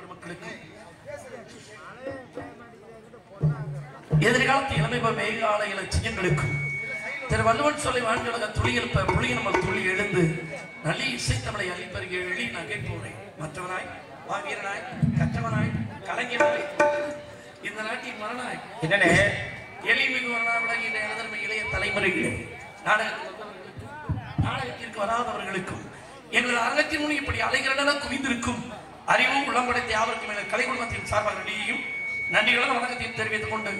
பெருமக்களுக்கு. எதிர்காலத்து இளமை மேகால இலட்சியங்களுக்கும் திரு வள்ளுவன் சொல்லை வாழ்ந்தொழுக துளி எழுப்ப புளி நம்ம துளி எழுந்து நல்லி இசைத்தமிழை அழிப்பருகே எழி நகை போறேன் மற்றவனாய் மாவீரனாய் கற்றவனாய் கலைஞனாய் இந்த நாட்டின் மரணாய் என்னண்ணே? எளிமிகு மரணாய் விளங்கிய எனதர்மை இளைய தலைமுறைகளே வந்தவர்களுக்கும் நாடகத்திற்கு வராதவர்களுக்கும் எங்களது அரங்கத்தின் முன் இப்படி அலைகிறன குவிந்திருக்கும். அறிவும் உளம்படைத்த யாவருக்கும் எங்கள் கலை குடும்பத்தின் சார்பாக நன்றியையும் நன்றிகளும் வணக்கத்தையும் தெரிவித்துக் கொண்டு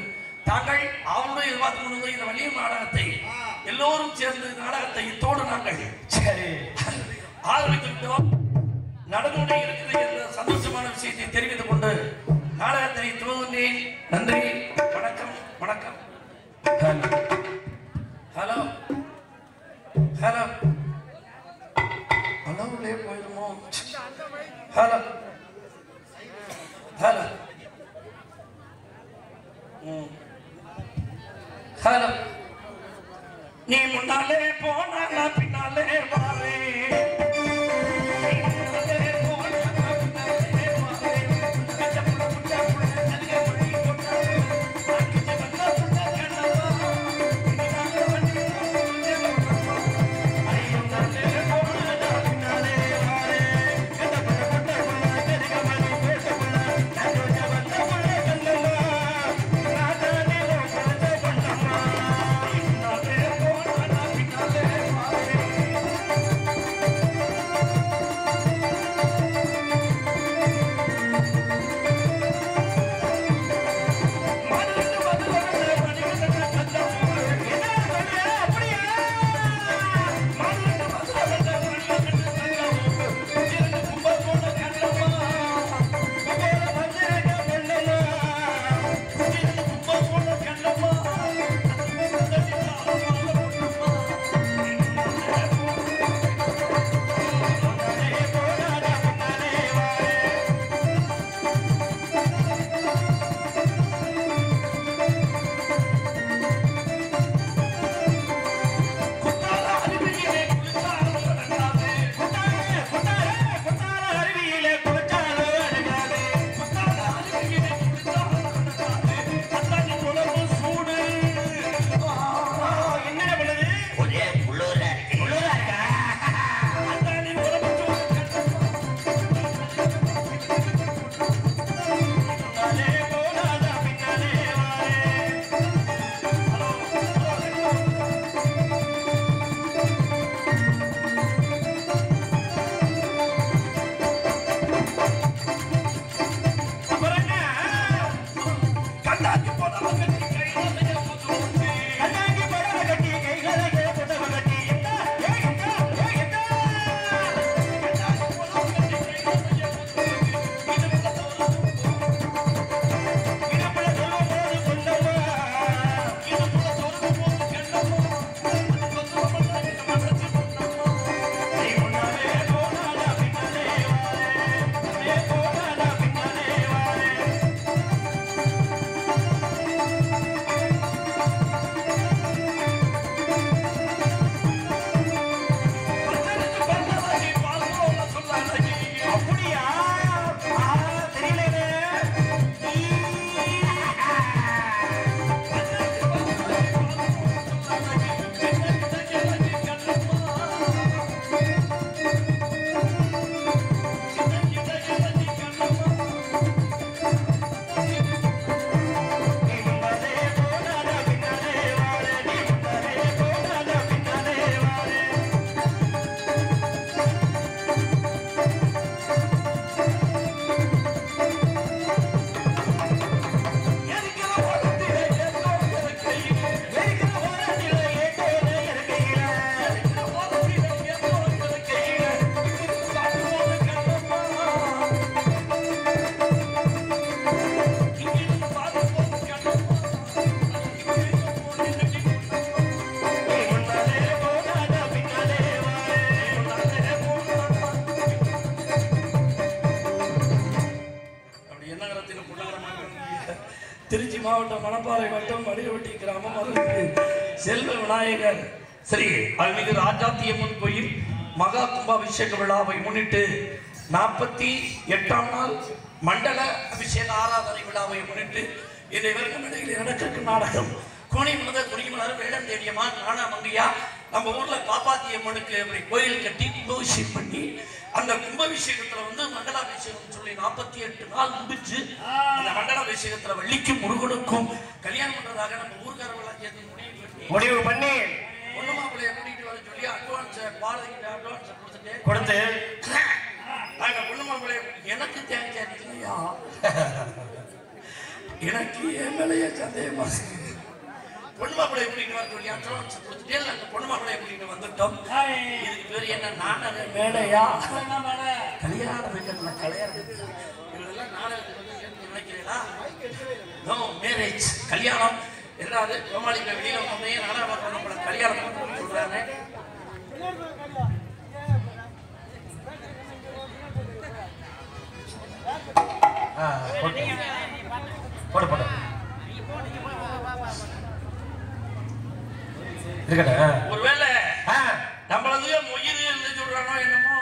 தாங்கள் அவருடைய எதிர்பார்த்து கொண்டு இந்த வலிய நாடகத்தை எல்லோரும் சேர்ந்து நாடகத்தை இத்தோடு நாங்கள் சரி. ஆரம்பித்து விட்டோம் நடந்து இருக்கிறது என்ற சந்தோஷமான விஷயத்தை தெரிவித்துக் கொண்டு நாடகத்தினை துவங்குகிறேன் நன்றி. வணக்கம். வணக்கம். ஹலோ. ஹலோ. ஹலோலே போயிருமோ? ஹலோ. ஹலோ. ம். ஹலோ. நீ முன்னாலே போனா நான் பின்னாலே வாரேன் மணப்பாறை வட்டம் வடிவட்டி கிராமம் அருள்மிகு செல்வ விநாயகர். ஸ்ரீ அருள்மிகு ராஜாத்தியம்மன் கோயில் மகா கும்பாபிஷேக விழாவை முன்னிட்டு நாற்பத்தி எட்டாம் நாள் மண்டல அபிஷேக ஆராதனை விழாவை முன்னிட்டு இந்த விருது மேடையில் நடக்கும் நாடகம். கோணி முத குடிமலர் வேடம் தேடியமா நானா மங்கையா நம்ம ஊர்ல பாப்பாத்தியம்மனுக்கு அப்படி கோயில் கட்டி கும்பாபிஷேகம் பண்ணி அந்த கும்பாபிஷேகத்துல வந்து மண்டலாபிஷேகம் சொல்லி நாற்பத்தி எட்டு நாள் முடிஞ்சு அந்த மண்டலாபிஷேகத்துல வள்ளிக்கும் முருகனுக்கும் கல்யாணம் பண்றதாக நம்ம சேர்ந்து முடிவு பண்ணி முடிவு பண்ணி. மாப்பிள்ளைய கூட்டிட்டு வர சொல்லி அட்வான்ஸ் பாலகிட்ட அட்வான்ஸ் கொடுத்துட்டு கொடுத்து. நாங்க பொண்ணு மாப்பிள்ளைய எனக்கு தேவையா இல்லையா எனக்கு என் மேலேயே சந்தேகமா இருக்கு. பொண்ணு மாப்பிள்ளைய கூட்டிட்டு வர சொல்லி அட்வான்ஸ் கொடுத்துட்டே நாங்க பொண்ணு மாப்பிள்ளைய கூட்டிட்டு வந்துட்டோம். இதுக்கு பேர் என்ன? நாடக மேடையா? கல்யாண வீட்டுல கல்யாணம் இதெல்லாம் நாடகத்துக்கு வந்து சேர்ந்து நினைக்கிறீங்களா? நோ மேரேஜ் கல்யாணம். என்னது? கோமாளிங்க வெளியில வந்தோடனே நாடகம் பார்க்கணும் நம்மள கல்யாணம் சொல்றாங்க ஆ, போடு. போடு இருக்கட்டும். ஒருவேளை ஆ, நம்மளது மொய்யது இருந்து சொல்றானோ என்னமோ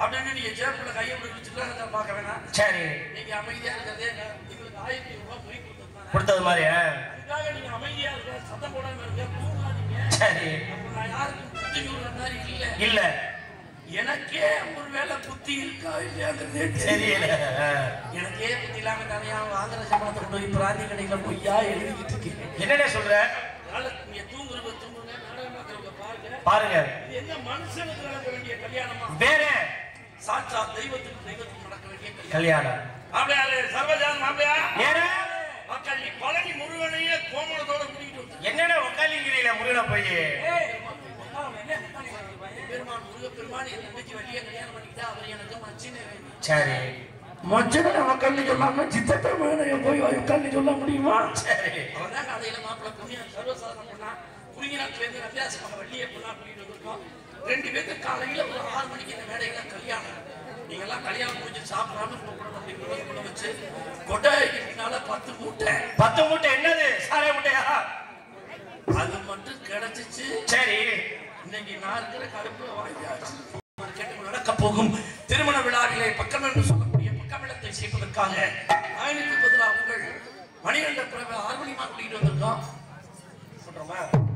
அப்படின்னு நீங்க சேப்பில் கையை பிடிச்சிட்டு பார்க்க வேணாம். சரி. நீங்க அமைதியா இருக்கிறதே எங்களுக்கு ஆயிரத்தி ரூபாய் போய் கொடுத்தது மாதிரி அதுக்காக நீங்க அமைதியா இருக்க சத்தம் போடாம இருக்க தூங்காதீங்க சரி. யாருக்கும் புத்தி சொல்ற மாதிரி இல்ல. இல்ல. எனக்கே ஒருவேளை புத்தி இருக்கா இல்லையாங்கிறதே தெரியல. எனக்கே புத்தி இல்லாம தனியா வாங்குற சம்பளத்தை கொண்டு போய் பிராந்தி கடையில பொய்யா எழுதிக்கிட்டு இருக்கேன். என்னடா சொல்ற அதனால நீங்க தூங்குறவங்க தூங்குங்க நாடகம் பார்க்கறவங்க பாருங்க. பாருங்க இது என்ன மனுஷனுக்கு நடக்க வேண்டிய கல்யாணமா? வேற. சாட்சா தெய்வத்துக்கு தெய்வத்துக்கு நடக்க வேண்டிய கல்யாணம். கல்யாணம். மாப்பிள்ளையாரு சர்வஜான மாப்பிள்ளையா? ஏடா மக்கள் நீ பழனி முருகனையே கோமணத்தோட கூட்டிகிட்டு வந்து என்னடா உட்காலிங்கிறீல முருகனை போய்? அவர் சரி. மச்சனை மக்கள்னு சொல்லாம மேனைய போய் உட்காந்து சொல்ல முடியுமா? சரி. அவன் தான் காலையில மாப்பிள்ள பண்ணா? குடியினத்துலேருந்து அபியாசமாக வள்ளியை பொண்ணா கூட்டிட்டு வந்திருக்கோம். ரெண்டு பேருக்கு காலையில ஒரு ஆறு மணிக்கு இந்த மேடையில கல்யாணம். நீங்க எல்லாம் கல்யாணம் முடிஞ்சு சாப்பிடாம கூப்பிடணும் அப்படின்னு கூட வச்சு கொட்டாய்க்கு பின்னால பத்து மூட்டை. பத்து மூட்டை என்னது? சாரை மூட்டையா? அது மட்டும் கிடைச்சிச்சு. சரி. இன்னைக்கு நான் இருக்கிற கடுப்புல வாங்கியாச்சு. மார்க்கெட்டுக்கு நடக்க போகும். திருமண விழாவிலே பக்கம் என்று சொல்லக்கூடிய பக்கமிடத்தை சேர்ப்பதற்காக ஆயிரத்தி பதிலாக உங்கள் மணிகண்ட பிறகு ஆறு மணி மார்க் கூட்டிட்டு வந்திருக்கோம். சொல்றோமா?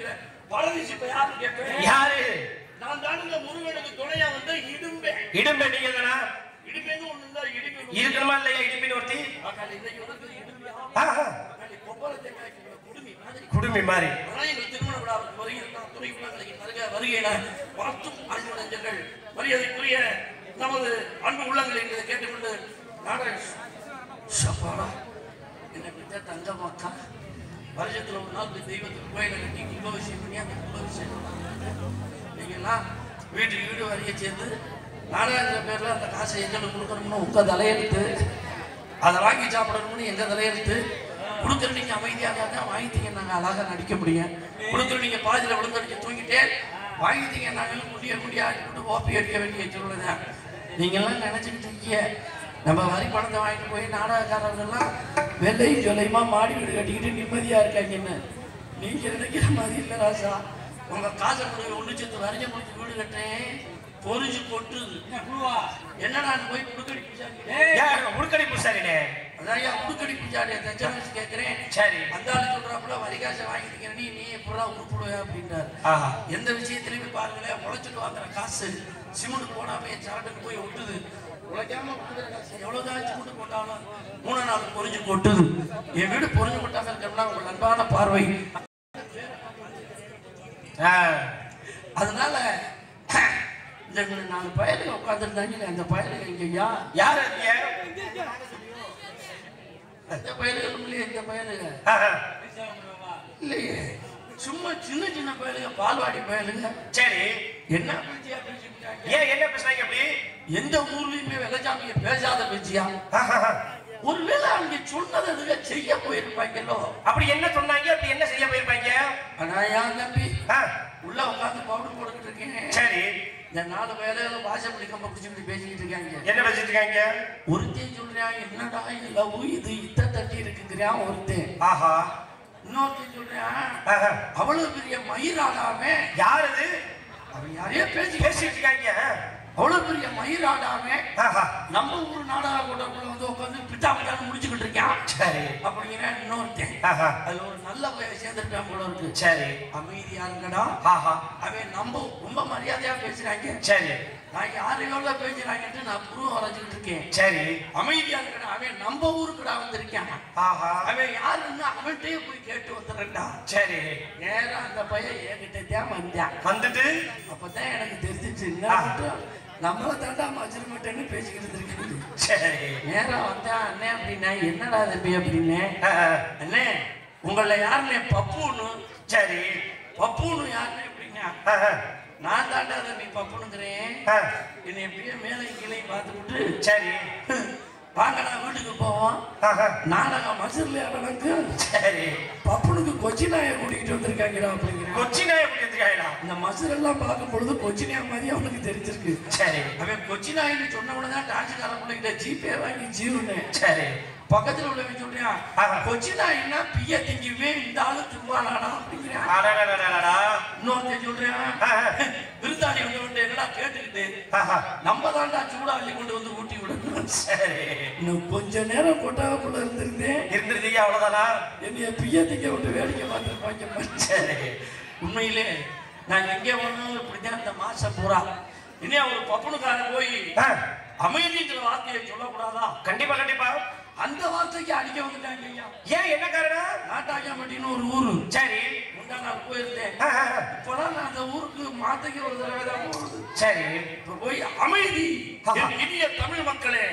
உலகம் பழனிசி இப்ப யாரு? கேட்பேன் யாரு நான் தானுங்க முருகனுக்கு துணையா வந்து இடும்பே இடும்பை நீங்க தானா இடும்பேன்னு ஒண்ணு இருந்தா இடும்பே இல்லையா இடும்பின்னு ஒருத்தி? குடுமி மாதிரி. திருமண விழாவுக்கு வருகிறார் துறை வருக வருகையின அன்பு நெஞ்சங்கள் மரியாதைக்குரிய நமது அன்பு உள்ளங்களை கேட்டுக்கொண்டு நாடக சப்பாடா பிடித்த தங்கமாக்கா வருஷத்துல ஒரு நாள் போய் தெய்வத்துக்கு கோயிலை கட்டி கும்பாபிஷேகம் பண்ணி அந்த கும்பாபிஷேகம் நீங்கள்லாம் வீட்டுக்கு வீடு வரைய சேர்ந்து நாடகங்கிற பேர்ல அந்த காசை எங்களுக்கு கொடுக்கணும்னு உங்க தலையெழுத்து அதை வாங்கி சாப்பிடணும்னு எங்க தலையெழுத்து கொடுக்குற நீங்க அமைதியாக தான் வாங்கிட்டீங்க நாங்க அழகா நடிக்க முடியும். கொடுக்குற நீங்க பாதியில விழுந்தடிச்சு தூங்கிட்டே வாங்கிட்டீங்க நாங்க முடிய முடியாது. போட்டு ஓப்பி அடிக்க வேண்டிய சொல்லுதான் நீங்க எல்லாம் இருக்கீங்க. நம்ம வரி பணத்தை வாங்கிட்டு போய் நாடகக்காரர்கள்லாம் வெள்ளையும் சொல்லையுமா மாடி வீடு கட்டிக்கிட்டு நிம்மதியா இருக்காங்கன்னு நீங்க நினைக்கிற மாதிரி இல்ல ராசா உங்க காசை முறை ஒண்ணு சேர்த்து வரைஞ்ச முடிச்சு வீடு கட்டேன் பொறிஞ்சு கொட்டுது என்னடா போய் புடுக்கடி பூசாரி? யார் உடுக்கடி பூசாரினே? அதான் ஐயா புடுக்கடி பூஜாரியை தச்சனை வச்சு கேட்கிறேன். சரி. அந்த ஆளு சொல்றாப்புல வரிகாசை வாங்கிட்டீங்க நீ நீ எப்படா உருப்பிடுவே அப்படின்றாரு. எந்த விஷயத்திலையுமே பாருங்களேன் உழைச்சிட்டு வாங்குற காசு சிமெண்ட் போடாம சரட்டுக்கு போய் ஒட்டுது. மூணு நாள் பொறிஞ்சு கொட்டுது என் வீடு பொறிஞ்சு கொட்டாம இருக்கணும்னா உங்கள் அன்பான பார்வை. ஆ, அதனால இந்த நாலு பயலுங்க உட்காந்துருந்தாங்க அந்த பயலுங்க இங்கய்யா யார் இருக்கீங்க பயலுகளும் இல்லையே இந்த பயலுங்க. இல்லையே. சும்மா சின்ன சின்ன பயலுங்க பால்வாடி பயலுங்க சரி. என்ன பேச்சியா பேசிக்கிட்டாங்க ஏன் என்ன பேசுறாங்க அப்படி? எந்த ஊர்லயுமே வெள்ளச்சாமிய பேசாத பேச்சியா. ஒருவேளை அவங்க சொன்னதை அதுக செய்ய போயிருப்பாங்களோ? அப்படி என்ன சொன்னாங்க? அப்படி என்ன செய்ய போயிருப்பாங்க? ஆனா ஏன் தம்பி? உள்ள உட்காந்து பவுடர் போட்டுக்கிட்டு இருக்கேன் சரி. இந்த நாலு வேலையில வாசப்படி கம்ப பிடிச்சிக்கிட்டு பேசிக்கிட்டு இருக்காங்க. என்ன பேசிட்டு இருக்காங்க? ஒருத்தன் சொல்றான் என்னடா இது லவ் இது இத்த தட்டி இருக்குங்கிறான் ஒருத்தன். ஆஹா. இன்னொருத்தன் சொல்றான். அவ்வளவு பெரிய மயிராடாமே யார் அது அவன் யாரையோ பேசி பேசிட்டு இருக்காங்க. அவ்வளவு பெரிய மயிராடாமே. நம்ம ஊர் நாடக கூட்டக்குள்ள வந்து உட்காந்து பிட்டா பிட்டான்னு முடிச்சுக்கிட்டு இருக்கான். சரி. அப்படிங்கிற இன்னொருத்தன். அதுல ஒரு நல்ல பையன் சேர்ந்துருக்கான் போல இருக்கு. சரி. அமைதியா இருக்கடா ஆஹா. அவன் நம்ம ரொம்ப மரியாதையா பேசுறாங்க. சரி. நான் யார் எவ்வளவு பேசுறாங்கன்ட்டு நான் புருவம் இருக்கேன். சரி. அமைதியா இருக்கடா அவன் நம்ம ஊருக்குடா வந்திருக்கான். ஆஹா. அவன் யாருன்னு அவன்கிட்டயே போய் கேட்டு வந்துடுறா சரி. நேரா அந்த பையன் என்கிட்ட தான் வந்தான். வந்துட்டு? அப்பதான் எனக்கு தெரிஞ்சிச்சு நம்மள தாண்டா மஜர் மாட்டேன்னு பேசிக்கிட்டு இருக்குது சரி. நேரா வந்தா அண்ணே அப்படின்னா என்னடா தம்பி அப்படின்னே. அண்ணே உங்கள யாருண்ணே பப்புன்னு. சரி. பப்புன்னு அப்படின்னா ஆஹா. நான் தாண்டா தம்பி பப்புனுங்கிறேன். என்னை எப்படியே மேலே கீழே பார்த்துக்கிட்டு சரி. வாங்கடா வீட்டுக்கு போவோம். நாடகம் மசூர்ல எனக்கு சரி. பப்புனுக்கு கொச்சி நாயை கூட்டிகிட்டு வந்திருக்காங்கடா அப்படிங்கிறான் கொச்சி நாய் எடுத்துக்காயிடா இந்த மசூர் எல்லாம் பார்க்கும் பொழுது கொச்சி நாய் மாதிரி அவனுக்கு தெரிஞ்சிருக்கு. சரி. அவன் கொச்சி நாயின்னு சொன்ன உடனே தான் டான்ஸுக்கார பிள்ளைகிட்ட ஜிபே வாங்கி ஜீவனு சரி. பக்கத்துல உள்ளவன் சொல்றான் ஆஹா. கொச்சி நாயின்னா பிய திங்குவே இந்த ஆளு தும்பானாடா அப்படிங்கிறான். அடடடடடடா. இன்னொருத்தன் சொல்றான். விருந்தாளி வந்தவன்ட்ட என்னடா கேட்டுக்கிட்டு ஆஹா. நம்ம தாண்டா சூடா அள்ளி கொண்டு வந்து ஊட்டி விடணும். சரி. இன்னும் கொஞ்ச நேரம் கொட்டாவுக்குள்ள இருந்திருந்தேன். இருந்திருந்தீங்க அவ்வளவுதானா? என்னைய பிய திங்க விட்டு வேடிக்கை பார்த்துருப்பாங்க சரி. உண்மையிலே நான் எங்கே போனாலும் இப்படிதான் இந்த மாசம் பூரா. இனியா ஒரு பப்பனுக்காரன் போய். அமைதிங்கிற வார்த்தையை சொல்லக்கூடாதா? கண்டிப்பா கண்டிப்பா. அந்த வார்த்தைக்கு அடிக்க வந்துட்டாங்க ஐயா. ஏன் என்ன காரணம்? நாட்டாக்கியம்பட்டின்னு ஒரு ஊரு. சரி. முந்தா நாள் போயிருந்தேன். இப்பதான் நான் அந்த ஊருக்கு மாத்தைக்கு ஒரு தடவை தான் போகுது சரி. இப்ப போய் அமைதி. இனிய தமிழ் மக்களே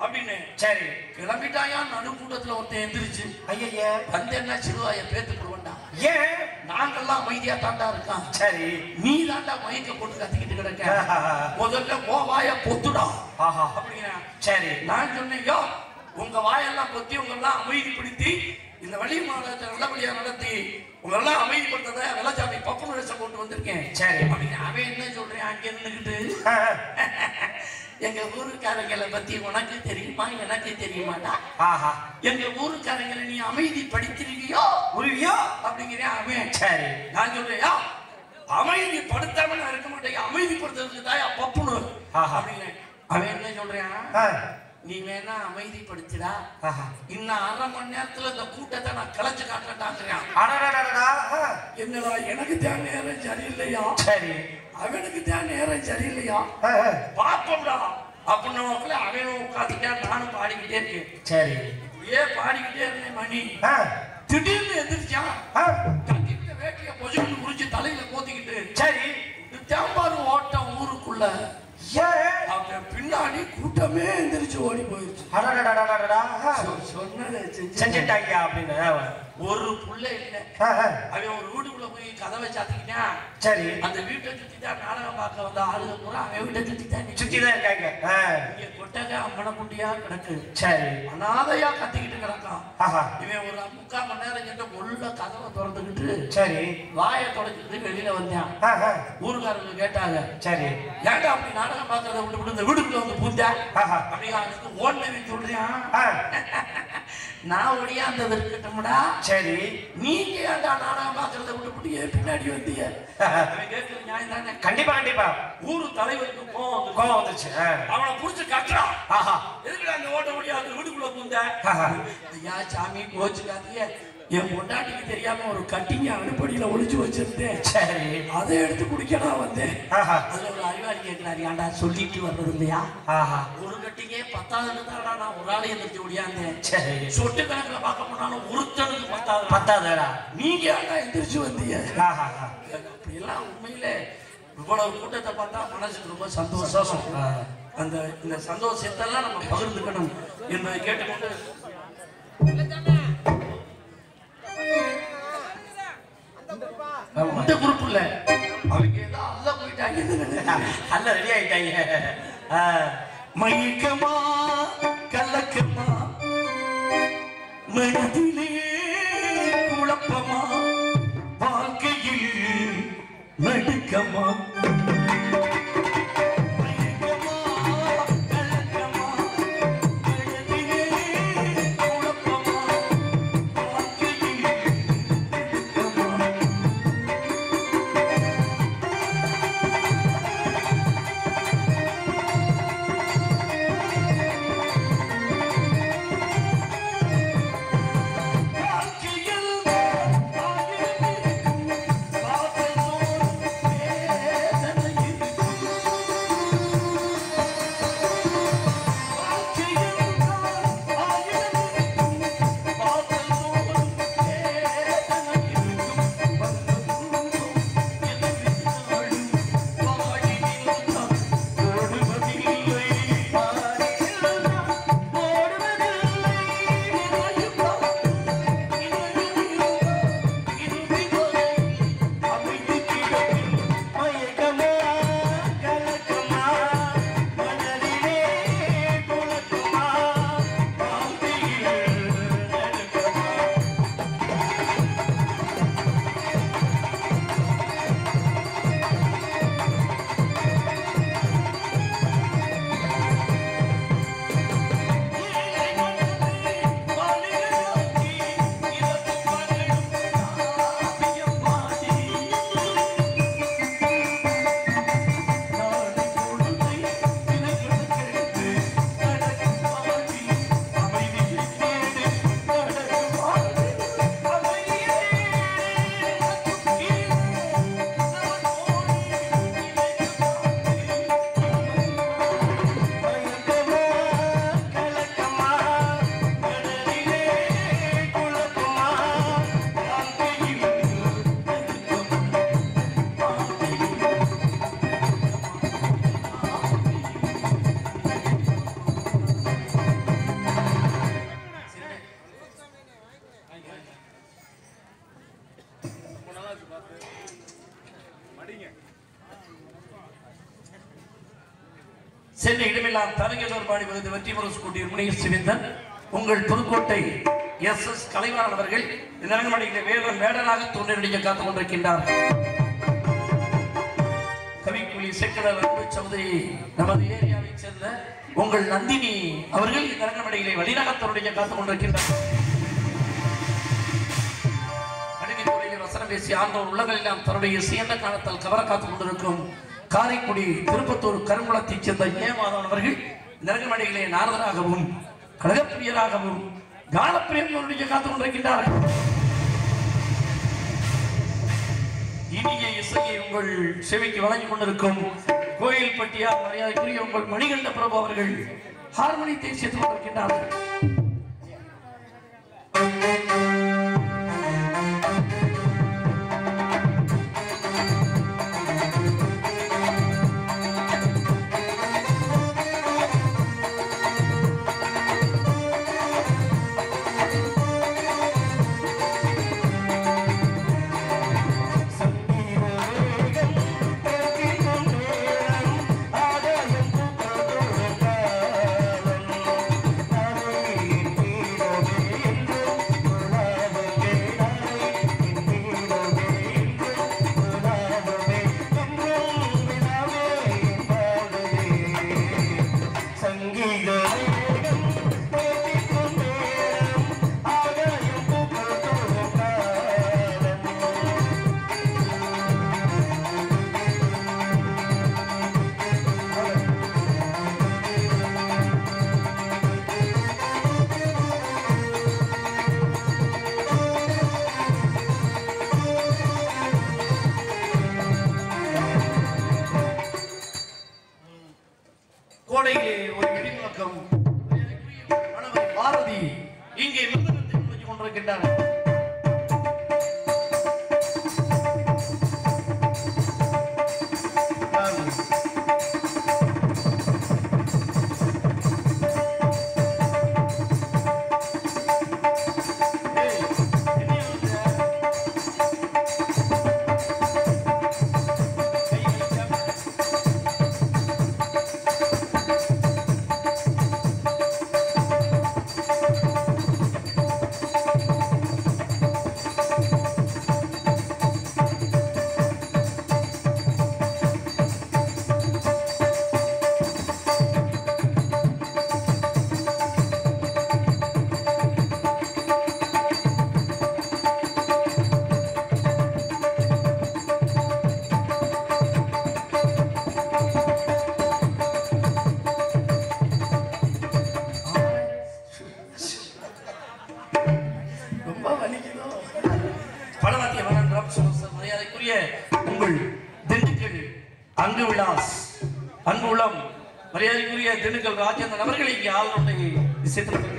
அப்படின்னு சரி. கிளம்பிட்டாயா? நடுக்கூட்டத்துல ஒருத்தன் எந்திரிச்சு. ஐயா வந்து என்ன சிறுவாய பேத்து போடுவண்டா ஏன்? நாங்கெல்லாம் அமைதியா தாண்டா இருக்கான் சரி. நீ தாண்டா மயக்க போட்டு கத்திக்கிட்டு கிடக்க. முதல்ல ஓ வாய பொத்துடா. ஆஹா. அப்படிங்கிறேன் சரி. நான் சொன்னேன் உங்க வாயெல்லாம் பொத்தி உங்களெல்லாம் அமைதிப்படுத்தி இந்த வழி மாநிலத்தை நல்லபடியா நடத்தி உங்களெல்லாம் அமைதிப்படுத்தத வெள்ளச்சாமி பப்பு நிலசம் கொண்டு வந்திருக்கேன். சரி. அப்படின்னு அவன் என்ன சொல்றேன் அங்க ஆஹா. எங்க ஊருக்காரங்களை பத்தி உனக்கு தெரியுமா? எனக்கு தெரியுமாடா. ஆஹா. எங்க ஊருக்காரங்களை நீ அமைதிப்படுத்திருக்கியோ? உருவியோ அப்படிங்கிறேன் அவன். சரி. நான் சொல்றேன் யா, அமைதிப்படுத்தாம நான் இருக்க மாட்டேன். அமைதிப்படுத்துறதுக்கு தான் பப்புனு ஆஹா. அப்படிங்கிறேன். அவன் என்ன சொல்றான். நீ வேணா அமைதிப்படுத்திடா. இன்னும் அரை மணி நேரத்துல இந்த கூட்டத்தை நான் அடடடடடா. ஆ. என்னடா எனக்கு தான் நேரம் சரியில்லையா சரி அவனுக்கு தான் நேரம் சரியில்லையா. பாப்போம்டா அப்படின்னு அவன் உட்காந்துட்டான் நானும் பாடிக்கிட்டே இருக்கேன் சரி இப்படியே பாடிக்கிட்டே இருந்தேன் மணி. திடீர்னு எந்திரிச்சான் வேட்டிய பொஜுன்னு குறிச்சு தலையில போத்திக்கிட்டு சரி தேம்பாரு ஓட்டம் ஊருக்குள்ள அவங்க பின்னாடி கூட்டமே எந்திரிச்சு ஓடி போயிருச்சு செஞ்சுட்டாங்க அப்படின்னு ஒரு புள்ள இல்ல. அவன் ஒரு வீட்டுக்குள்ள போய் கதவை சாத்திக்கிட்டான் சரி. அந்த வீட்டை சுத்தி தான் நாடகம் பார்க்க வந்த ஆளுங்க பூரா அவன் வீட்டை சுத்தி தான் சுத்தி தான் இருக்காங்க அம்மனக்குட்டியா கிடக்கு. சரி. அனாதையா கத்திக்கிட்டு கிடக்கான். இவன் ஒரு முக்கால் மணி நேரம் கிட்ட உள்ள கதவை திறந்துக்கிட்டு சரி. வாயை தொடச்சிட்டு வெளியில வந்தான். ஊருக்காரங்க கேட்டாங்க சரி. ஏன்டா அப்படி நாடகம் பார்க்கறத விட்டு விட்டு இந்த வீட்டுக்குள்ள வந்து பூந்தா? ஆஹா. அப்படி அவனுக்கு ஓடுனவன் சொல்றியான். நான் ஒடியாந்தது இருக்கட்டும்டா சரி. நீங்க ஏன்டா நாடகம் பார்க்கறத விட்டு பின்னாடி வந்தீங்க? அவன் கேட்கிற நியாயம் தானே? கண்டிப்பா கண்டிப்பா. ஊரு தலைவருக்கு கோவம் கோவம் வந்துச்சு. அவனை புடிச்சு கட்டுறான் எதுக்குடா அந்த ஓட்ட முடியாது வீட்டுக்குள்ள பூந்த. ஐயா சாமி கோச்சுக்காதீங்க. என் பொண்டாட்டிக்கு தெரியாம ஒரு கட்டிங்க அனுப்படியில ஒளிச்சு வச்சிருந்தேன். சரி. அதை எடுத்து குடிக்கலாம் வந்தேன். அதுல ஒரு அறிவாளி கேட்கிறாரு ஏன்டா சொல்லிட்டு வர்றது இல்லையா? ஒரு கட்டிங்கே பத்தாவது நான் ஒரு ஆளை எந்திரிச்சு ஓடியாந்தேன் சரி. சொட்டு கணக்குல பார்க்க போனாலும் ஒருத்தனுக்கு பத்தாவது பத்தாதடா. நீங்க ஏன்டா எந்திரிச்சு வந்தீங்க. அப்படியெல்லாம் உண்மையில இவ்வளவு கூட்டத்தை பார்த்தா மனசுக்கு ரொம்ப சந்தோஷம். அந்த இந்த சந்தோஷத்தெல்லாம் நம்ம பகிர்ந்துக்கணும் என்பதை கேட்டுக்கொண்டு அந்த குரூப் இல்ல அவங்க அல்ல போயிட்டாங்க. அல்ல ரெடி ஆயிட்டாங்க. மயக்கமா கலக்கமா மனதிலே குழப்பமா வாழ்க்கையில் நடுக்கமா. சென்னை இடமெல்லாம் தரங்கதோர் பாடி வகுத்து வெற்றி முரசு கூட்டிய முனியர் சிவிந்தன் உங்கள் புதுக்கோட்டை எஸ் எஸ் கலைவாணன் அவர்கள் இந்த அரங்கமனையில் வேடன் வேடனாக தோன்றிய காத்துக் கொண்டிருக்கின்றார். கவிக்குழி செக்கடர் அன்பு சௌதரி நமது ஏரியாவைச் சேர்ந்த உங்கள் நந்தினி அவர்கள் இந்த அரங்கமனையிலே வழிநகத்தோருடைய காத்துக் கொண்டிருக்கின்றார். பேசி ஆண்டவர் உள்ளங்கள் எல்லாம் தன்னுடைய சிறந்த காலத்தால் கவர காத்துக் கொண்டிருக்கும் காரைக்குடி திருப்பத்தூர் கருங்குளத்தைச் சேர்ந்த ஏமாதவன் அவர்கள் நரகமடையிலே நாரதராகவும் கழகப்பிரியராகவும் காலப்பிரியர்களுடைய காத்துக் கொண்டிருக்கின்றார்கள். இனிய இசையை உங்கள் செவிக்கு வழங்கிக் கொண்டிருக்கும் கோயில் பட்டியார் மரியாதைக்குரிய உங்கள் மணிகண்ட பிரபு அவர்கள் ஹார்மோனியத்தை சேர்த்துக் கொண்டிருக்கின்றார்கள். திண்டுக்கல் ராஜேந்திரன் அவர்கள் இங்கே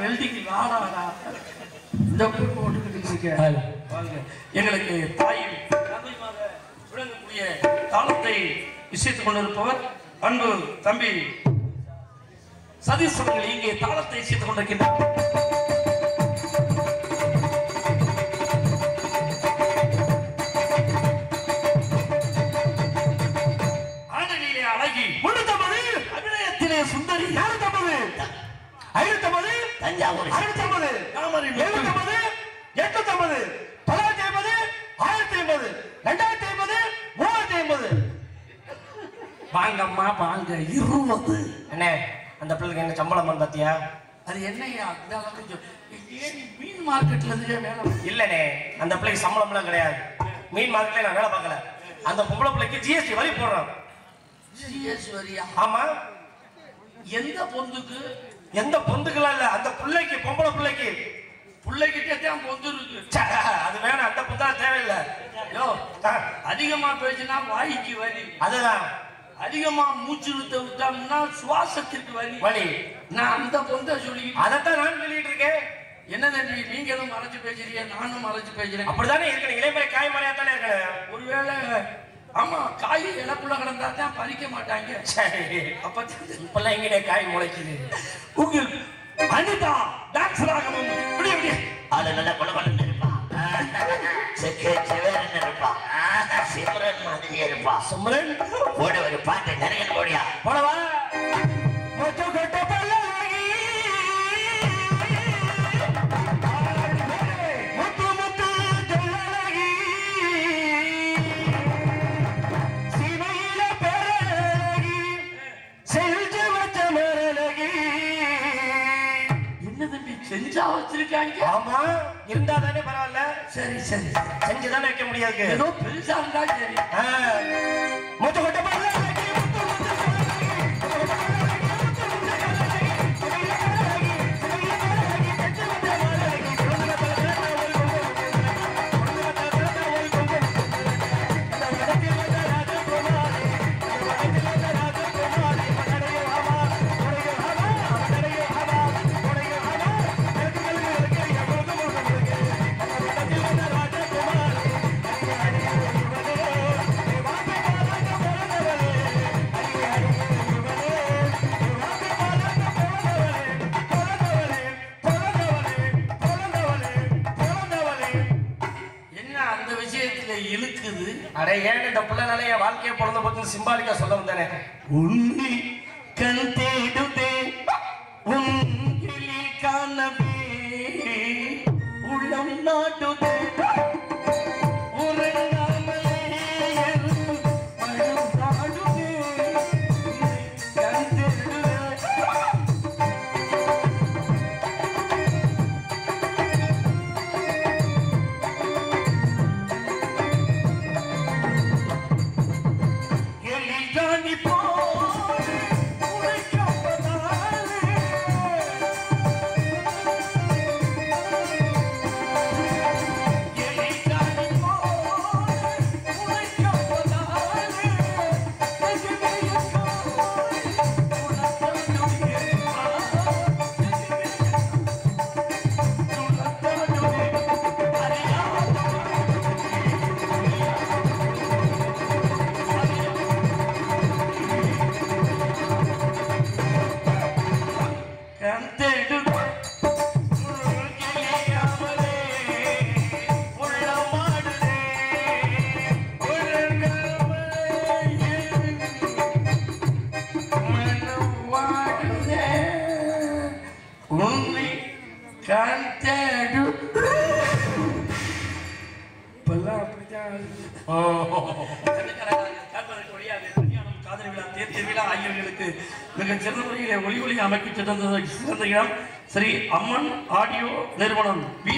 வெல்டிங் நாடாடா இந்த வாங்க எங்களுக்கு தாயும் விளங்கக்கூடிய தாளத்தை இசைத்துக் கொண்டிருப்பவர் அன்பு தம்பி சதீஷ் அவர்கள் இங்கே தாளத்தை இசைத்துக் கொண்டிருக்கின்றார். தஞ்சாவூர் அறுநூத்தம்பது தாமரை எழுநூத்தம்பது எட்நூத்தம்பது தொள்ளாயிரத்தி ஐம்பது ஆயிரத்தி ஐம்பது ரெண்டாயிரத்தி ஐம்பது மூவாயிரத்தி ஐம்பது. வாங்கம்மா வாங்க. இருபது. அண்ணே அந்த பிள்ளைக்கு என்ன சம்பளம் பாத்தியா? அது என்னையா மீன் மார்க்கெட்ல இருந்து வேலை இல்லனே அந்த பிள்ளைக்கு சம்பளம்லாம் கிடையாது. மீன் மார்க்கெட்ல நான் வேலை பார்க்கல. அந்த பொம்பளை பிள்ளைக்கு ஜிஎஸ்டி வரி போடுறோம் சிஎஸ் வரியா? ஆமா. எந்த பொந்துக்கு எந்த பொந்துக்கெல்லாம் இல்ல அந்த பிள்ளைக்கு பொம்பளை பிள்ளைக்கு. பிள்ளைகிட்டே தான் பொந்து இருக்கு அது வேணாம் அந்த புத்தா தேவையில்லை. யோ அதிகமா பேசினா வாய்க்கு வரி அதுதான். அதிகமா மூச்சு இழுத்த விட்டோம்னா சுவாசத்திற்கு வரி வழி நான் அந்த பொந்தை சொல்லி அதைத்தான் நான் சொல்லிட்டு இருக்கேன். என்ன தம்பி நீங்க எதுவும் மறைச்சு பேசுறீங்க? நானும் மறைச்சு பேசுறேன். அப்படிதானே இருக்கணும். இளைமறை காய்மறையா தானே இருக்கணும். ஒருவேளை ஆமா காய் இழப்புல கிடந்தா தான் பறிக்க மாட்டாங்க. சரி அப்ப இப்பெல்லாம் எங்கடே காய் முளைக்குது? உங்கள் அனிதா டான்ஸ் ராகமும் விடிய விடிய ஆளு நல்லா கொல கொலன்னு இருப்பான் செக்கு இருப்பான் சிம்ரன் மாதிரியே இருப்பான் சுமரன்? ஓட ஒரு பாட்டு நிறைய ஓடியா போடவா? வச்சிருக்காங்க ஆமா. இருந்தா தானே பரவாயில்ல. சரி சரி. செஞ்சு தானே வைக்க முடியாது. ஏதோ பெருசா இருந்தா சரி. மூச்சை கொட்ட இழுக்குது. அட ஏன் இந்த பிள்ளைனால என் வாழ்க்கையை பிறந்த போச்சுன்னு சிம்பாலிக்கா சொல்ல வந்தானே? உண்மை ஸ்ரீ அம்மன் ஆடியோ நிறுவனம் வி